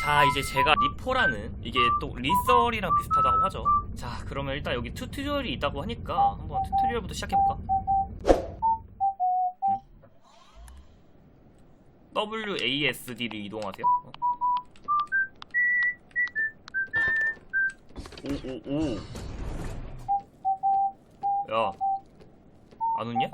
자 이제 제가 리포라는 이게 또 리썰이랑 비슷하다고 하죠 자 그러면 일단 여기 튜토리얼이 있다고 하니까 한번 튜토리얼부터 시작해볼까? 응? WASD를 이동하세요 어? 오오오 야 안 웃냐?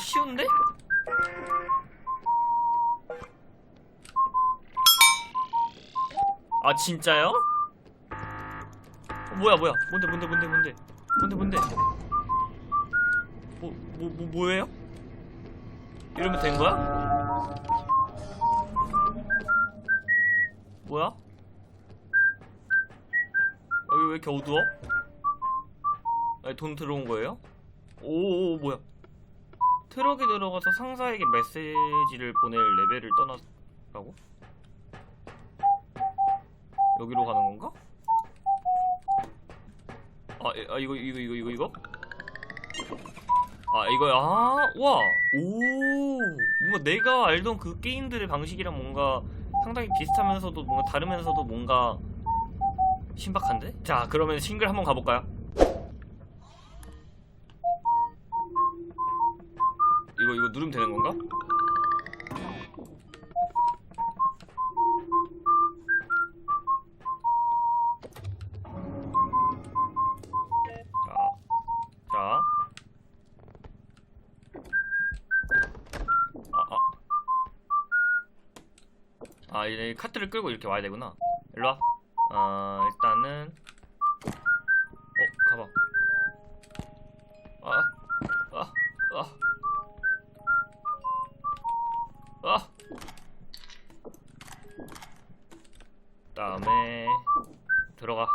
쉬운데? 아 진짜요? 어, 뭐야 뭐야 뭔데 뭔데 뭔데 뭔데 뭔데 뭔데 뭐 뭐 뭐 뭐, 예요 이러면 된 거야? 뭐야? 여기 왜 이렇게 어두워? 아니, 돈 들어온 거예요? 오오 뭐야 트럭에 들어가서 상사에게 메시지를 보낼 레벨을 떠났다고? 여기로 가는 건가? 아, 에, 아 이거 이거 이거 이거 이거? 아 이거야 아, 와! 오 뭔가 내가 알던 그 게임들의 방식이랑 뭔가 상당히 비슷하면서도 뭔가 다르면서도 뭔가 신박한데? 자 그러면 싱글 한번 가볼까요? 이거 이거 누르면 되는 건가? 자, 자. 아, 아. 아, 이제 카트를 끌고 이렇게 와야 되구나. 일로 와. 어, 일단은. 다음에 들어가.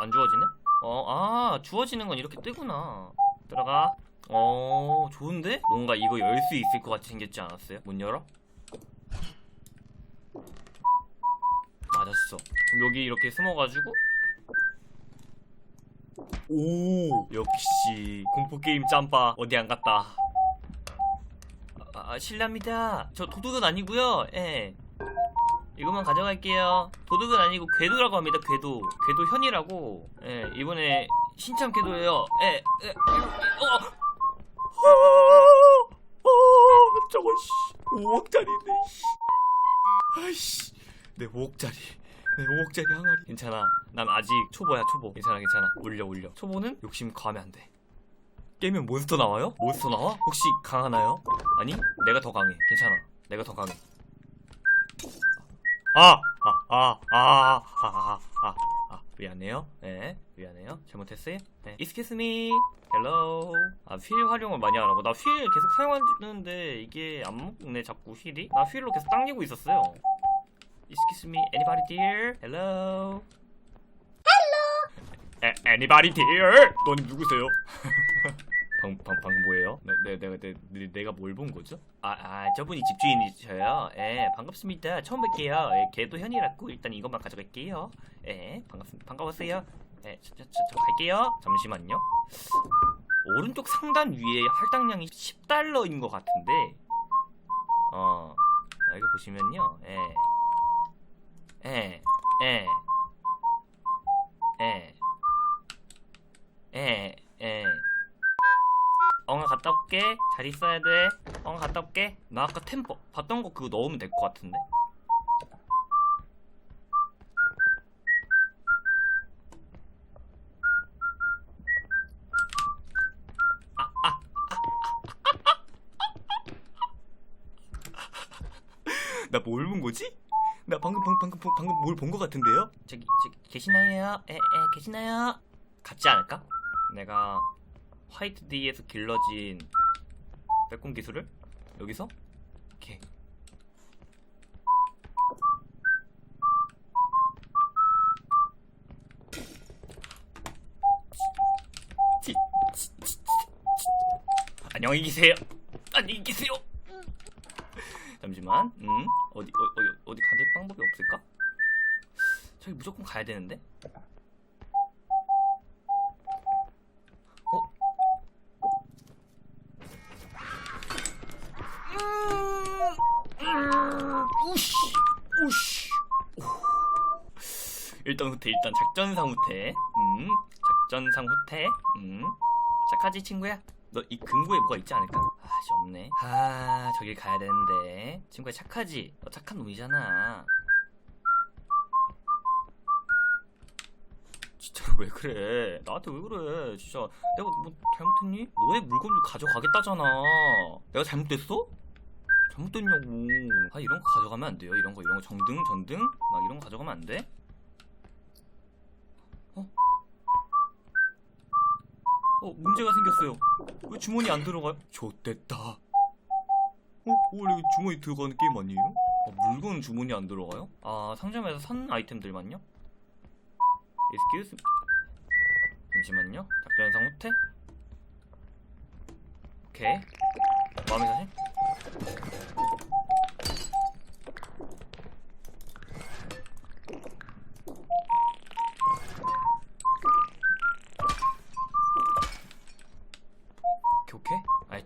안 주워지네? 어, 아, 주워지는 건 이렇게 뜨구나. 들어가. 어, 좋은데? 뭔가 이거 열 수 있을 것 같이 생겼지 않았어요? 문 열어? 맞았어. 그럼 여기 이렇게 숨어가지고. 오, 역시 공포게임 짬바 어디 안 갔다. 아, 아, 실례합니다. 저 도둑은 아니고요. 예. 이것만 가져갈게요. 도둑은 아니고 궤도라고 합니다. 궤도. 궤도 현이라고. 예, 이번에 신참 궤도예요. 예. 예. 어. 어. 어. 저거 씨. 5억짜리인데 씨. 아이씨. 내 5억짜리. 내 5억짜리 항아리. 괜찮아. 난 아직 초보야, 초보. 괜찮아, 괜찮아. 올려, 올려. 초보는 욕심 과하면 안 돼. 깨면 몬스터 나와요? 몬스터 나와? 혹시 강하나요? 아니, 내가 더 강해. 괜찮아. 내가 더 강해. 아! 아, 아, 아, 아, 아, 아, 아, 미안해요. 네, 미안해요. 잘못했어요. 네. Excuse me. Hello. 아, 휠 활용을 많이 하라고. 나 휠 계속 사용하는데 이게 안 먹네, 자꾸 휠이. 나 휠로 계속 당기고 있었어요. Excuse me, anybody there? Hello. 에, anybody there? 너님 누구세요? 방, 방, 방 뭐예요? 내, 내, 내, 내, 내가 뭘 본 거죠? 아, 아, 저분이 집주인이셔요. 예, 반갑습니다. 처음 뵐게요. 예, 걔도 현이라고 일단 이것만 가져갈게요. 예, 반갑습니다. 반가웠어요. 예, 저, 저, 저, 저 갈게요. 잠시만요. 오른쪽 상단 위에 할당량이 10달러인 것 같은데, 어, 아, 이거 보시면요. 예, 예, 올게. 잘 있어야 돼. 엉아 갔다 올게. 나 아까 템po 봤던 거 그거 넣으면 될 것 같은데. 아, 아, 나뭘 본 거지? 나 방금 방, 방금 방금 뭘 본 거 같은데요? 저기 저기 계시나요? 에, 에 계시나요? 같지 않을까? 내가 화이트 D에서 길러진 빼꼼 기술을 여기서 이렇게. 안녕히 계세요. 안녕히 계세요. 잠시만. 음 어디 어, 어디 어디 가는 방법이 없을까? 저기 무조건 가야 되는데. 일단 후퇴 일단 작전상 후퇴. 음 작전상 후퇴. 음. 착하지 친구야 너 이 금고에 뭐가 있지 않을까? 아씨 없네. 아 저길 가야 되는데. 친구야 착하지? 너 착한 놈이잖아. 진짜 왜 그래? 나한테 왜 그래? 진짜 내가 뭐 잘못했니? 너의 물건을 가져가겠다잖아. 내가 잘못됐어? 잘못됐냐고. 아 이런 거 가져가면 안 돼요. 이런 거 이런 거 정등 전등? 막 이런 거 가져가면 안 돼? 어? 어 문제가 생겼어요 왜 주머니 안 들어가요? 좋됐다 어? 원래 주머니 들어가는 게임 아니에요? 어, 물건 주머니 안 들어가요? 아 상점에서 산 아이템들만요? Excuse me. 잠시만요 작전상 호텔 오케이 마음의 사진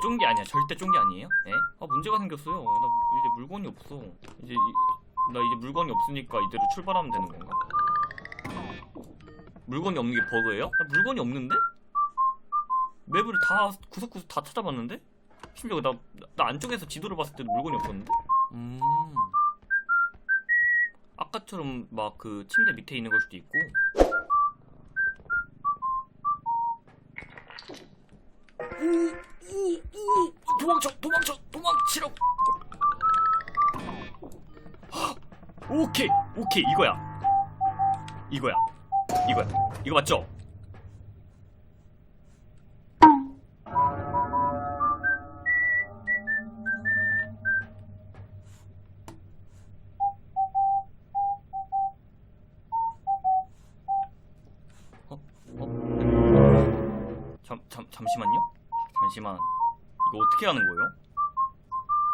쫀게 아니야 절대 쫀게 아니에요 예? 아 문제가 생겼어요 나 이제 물건이 없어 이제 이- 나 이제 물건이 없으니까 이대로 출발하면 되는 건가? 물건이 없는 게 버그예요? 나 물건이 없는데? 맵을 다 구석구석 다 찾아봤는데? 심지어 나, 나 안쪽에서 지도를 봤을 때도 물건이 없었는데? 음 아까처럼 막 그 침대 밑에 있는 걸 수도 있고 오 오케이 오케이 이거야 이거야 이거야 이거 맞죠? 어? 어? 잠, 잠, 잠시만요? 잠시만 이거 어떻게 하는 거예요?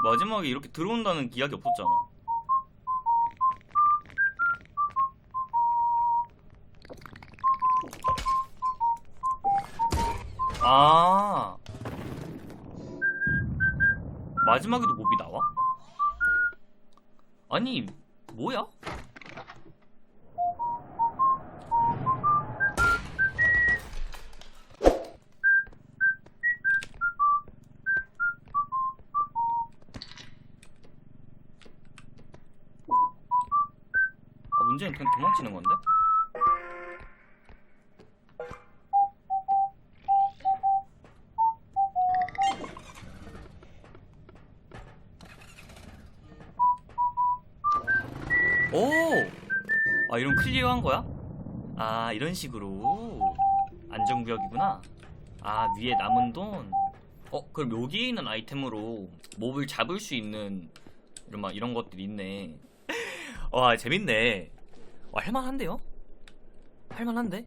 마지막에 이렇게 들어온다는 이야기 없었잖아 아 마지막에도 몹이 나와? 아니 뭐야? 아, 문제는 그냥 도망치는 건데? 오! 아, 이런 클리어한 거야? 아, 이런 식으로. 안전구역이구나. 아, 위에 남은 돈. 어, 그럼 여기에 있는 아이템으로 몹을 잡을 수 있는 이런 막 이런 것들이 있네. 와, 재밌네. 와, 할만한데요? 할만한데?